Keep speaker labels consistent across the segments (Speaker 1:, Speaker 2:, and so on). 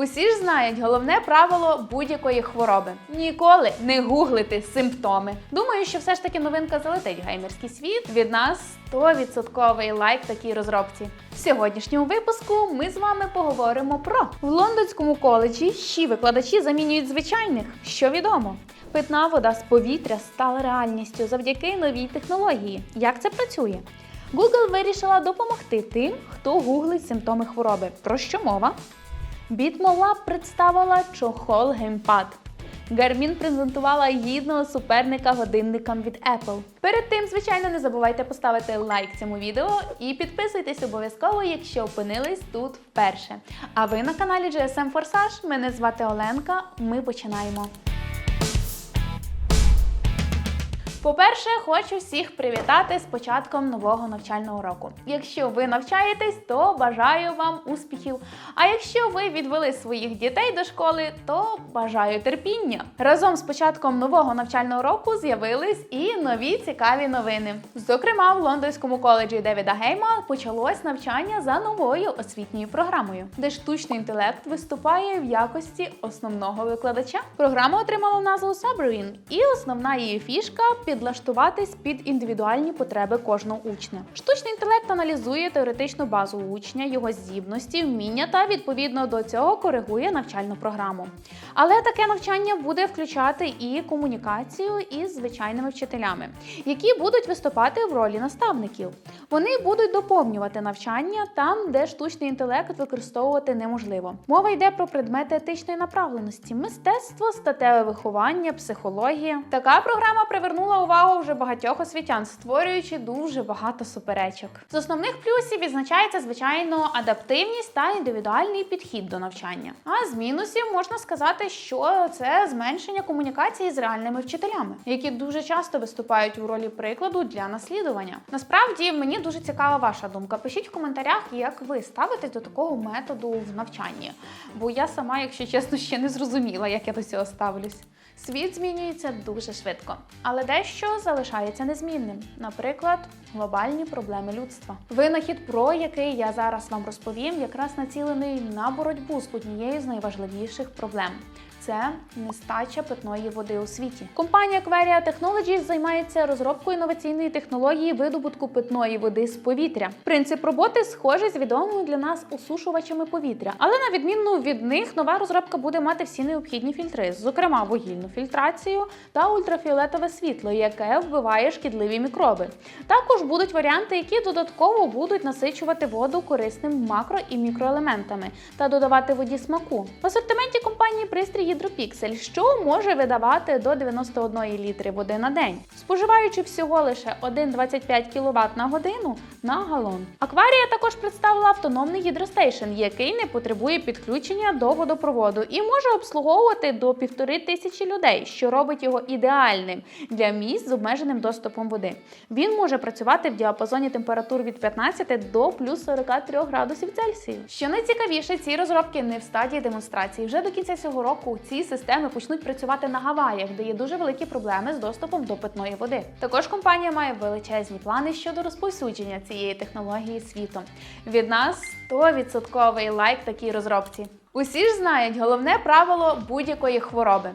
Speaker 1: Усі ж знають головне правило будь-якої хвороби: ніколи не гуглити симптоми. Думаю, що все ж таки новинка залетить в геймерський світ. Від нас 100% лайк такій розробці. В сьогоднішньому випуску ми з вами поговоримо про в лондонському коледжі щі викладачі замінюють звичайних. Що відомо? Питна вода з повітря стала реальністю завдяки новій технології. Як це працює? Google вирішила допомогти тим, хто гуглить симптоми хвороби. Про що мова? Bitmolab представила чохол геймпад. Garmin презентувала гідного суперника годинникам від Apple. Перед тим, звичайно, не забувайте поставити лайк цьому відео і підписуйтесь обов'язково, якщо опинились тут вперше. А ви на каналі GSM Forsage. Мене звати Оленка. Ми починаємо. По-перше, хочу всіх привітати з початком нового навчального року. Якщо ви навчаєтесь, то бажаю вам успіхів. А якщо ви відвели своїх дітей до школи, то бажаю терпіння. Разом з початком нового навчального року з'явились і нові цікаві новини. Зокрема, в лондонському коледжі Девіда Гейма почалось навчання за новою освітньою програмою, де штучний інтелект виступає в якості основного викладача. Програма отримала назву Submarine, і основна її фішка підлаштуватись під індивідуальні потреби кожного учня. Штучний інтелект аналізує теоретичну базу учня, його здібності, вміння та відповідно до цього коригує навчальну програму. Але таке навчання буде включати і комунікацію із звичайними вчителями, які будуть виступати в ролі наставників. Вони будуть доповнювати навчання там, де штучний інтелект використовувати неможливо. Мова йде про предмети етичної направленості, мистецтво, статеве виховання, психологія. Така програма привернула увагу вже багатьох освітян, створюючи дуже багато суперечок. З основних плюсів відзначається звичайно адаптивність та індивідуальний підхід до навчання. А з мінусів можна сказати, що це зменшення комунікації з реальними вчителями, які дуже часто виступають у ролі прикладу для наслідування. Насправді мені дуже цікава ваша думка. Пишіть в коментарях, як ви ставитесь до такого методу в навчанні. Бо я сама, якщо чесно, ще не зрозуміла, як я до цього ставлюсь. Світ змінюється дуже швидко, але дещо залишається незмінним. Наприклад, глобальні проблеми людства. Винахід, про який я зараз вам розповім, якраз націлений на боротьбу з однією з найважливіших проблем. Це нестача питної води у світі. Компанія Aquaria Technologies займається розробкою інноваційної технології видобутку питної води з повітря. Принцип роботи схожий з відомими для нас усушувачами повітря, але на відміну від них нова розробка буде мати всі необхідні фільтри, зокрема вугільну фільтрацію та ультрафіолетове світло, яке вбиває шкідливі мікроби. Також будуть варіанти, які додатково будуть насичувати воду корисним макро і мікроелементами та додавати воді смаку. В асортименті компанії пристрій Гідропіксель, що може видавати до 91 літри води на день, споживаючи всього лише 1,25 кВт на годину на галон. Акварія також представила автономний гідростейшн, який не потребує підключення до водопроводу і може обслуговувати до півтори тисячі людей, що робить його ідеальним для місць з обмеженим доступом води. Він може працювати в діапазоні температур від 15 до плюс 43 градусів Цельсію. Що найцікавіше, ці розробки не в стадії демонстрації. Вже до кінця цього року ці системи почнуть працювати на Гаваях, де є дуже великі проблеми з доступом до питної води. Також компанія має величезні плани щодо розповсюдження цієї технології світом. Від нас 100% лайк такій розробці. Усі ж знають головне правило будь-якої хвороби.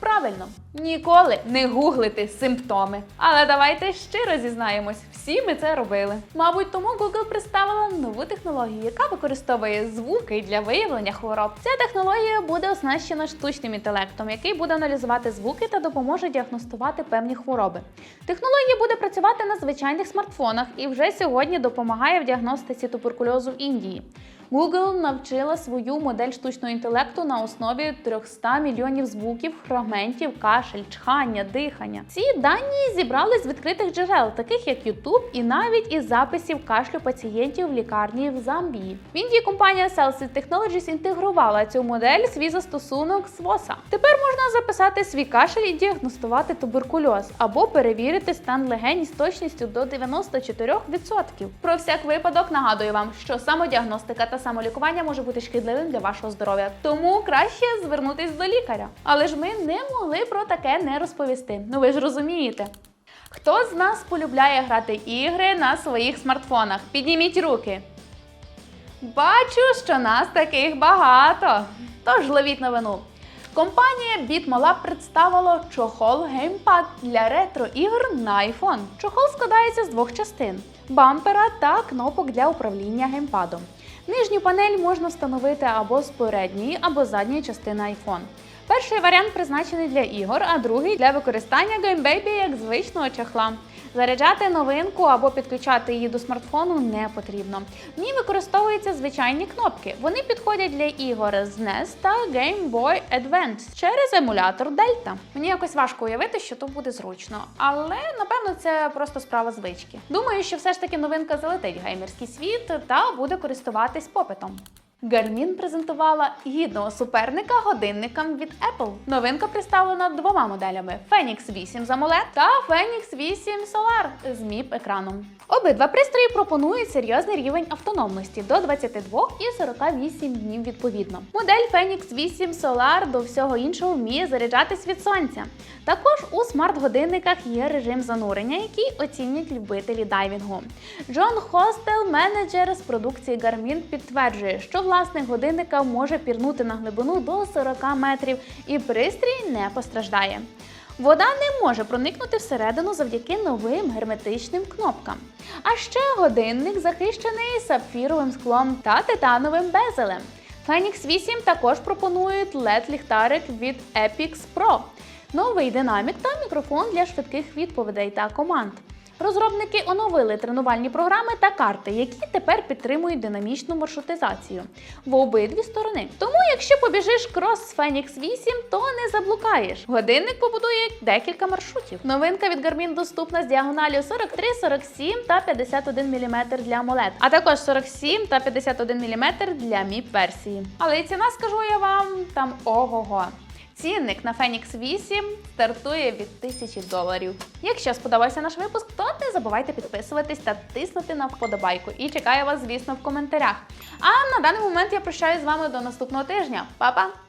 Speaker 1: Правильно, ніколи не гуглити симптоми. Але давайте щиро зізнаємось, всі ми це робили. Мабуть, тому Google представила нову технологію, яка використовує звуки для виявлення хвороб. Ця технологія буде оснащена штучним інтелектом, який буде аналізувати звуки та допоможе діагностувати певні хвороби. Технологія буде працювати на звичайних смартфонах і вже сьогодні допомагає в діагностиці туберкульозу в Індії. Google навчила свою модель штучного інтелекту на основі 300 мільйонів звуків, фрагментів, кашель, чхання, дихання. Ці дані зібрали з відкритих джерел, таких як YouTube, і навіть із записів кашлю пацієнтів в лікарні в Замбії. В Індії компанія Celsius Technologies інтегрувала цю модель свій застосунок з ВОСа. Тепер можна записати свій кашель і діагностувати туберкульоз або перевірити стан легень з точністю до 94%. Про всяк випадок нагадую вам, що самодіагностика та самолікування може бути шкідливим для вашого здоров'я, тому краще звернутись до лікаря. Але ж ми не могли про таке не розповісти. Ну ви ж розумієте. Хто з нас полюбляє грати ігри на своїх смартфонах? Підніміть руки. Бачу, що нас таких багато. Тож ловіть новину. Компанія BitMoLab представила чохол геймпад для ретро-ігор на iPhone. Чохол складається з двох частин: бампера та кнопок для управління геймпадом. Нижню панель можна встановити або з передньої, або задньої частини iPhone. Перший варіант призначений для ігор, а другий для використання GameBaby як звичного чохла. Заряджати новинку або підключати її до смартфону не потрібно. В ній використовуються звичайні кнопки. Вони підходять для ігор з NES та Game Boy Advance через емулятор Delta. Мені якось важко уявити, що то буде зручно, але напевно це просто справа звички. Думаю, що все ж таки новинка залетить в геймерський світ та буде користуватись попитом. Garmin презентувала гідного суперника годинникам від Apple. Новинка представлена двома моделями: Phoenix 8 з AMOLED та Phoenix 8 Solar з MIP екраном. Обидва пристрої пропонують серйозний рівень автономності до 22 і 48 днів відповідно. Модель Phoenix 8 Solar до всього іншого вміє заряджатись від сонця. Також у смарт-годинниках є режим занурення, який оцінять любителі дайвінгу. Джон Хостел, менеджер з продукції Garmin, підтверджує, що власник годинника може пірнути на глибину до 40 метрів, і пристрій не постраждає. Вода не може проникнути всередину завдяки новим герметичним кнопкам. А ще годинник захищений сапфіровим склом та титановим безелем. Phoenix 8 також пропонують LED-ліхтарик від Epix Pro, новий динамік та мікрофон для швидких відповідей та команд. Розробники оновили тренувальні програми та карти, які тепер підтримують динамічну маршрутизацію в обидві сторони. Тому, якщо побіжиш крос з Phoenix 8, то не заблукаєш. Годинник побудує декілька маршрутів. Новинка від Garmin доступна з діагоналю 43, 47 та 51 мм для AMOLED, а також 47 та 51 мм для MIP версії. Але і ціна, скажу я вам, там ого-го. Цінник на Fenix 8 стартує від 1000 доларів. Якщо сподобався наш випуск, то не забувайте підписуватись та тиснути на вподобайку. І чекаю вас, звісно, в коментарях. А на даний момент я прощаюсь з вами до наступного тижня. Па-па!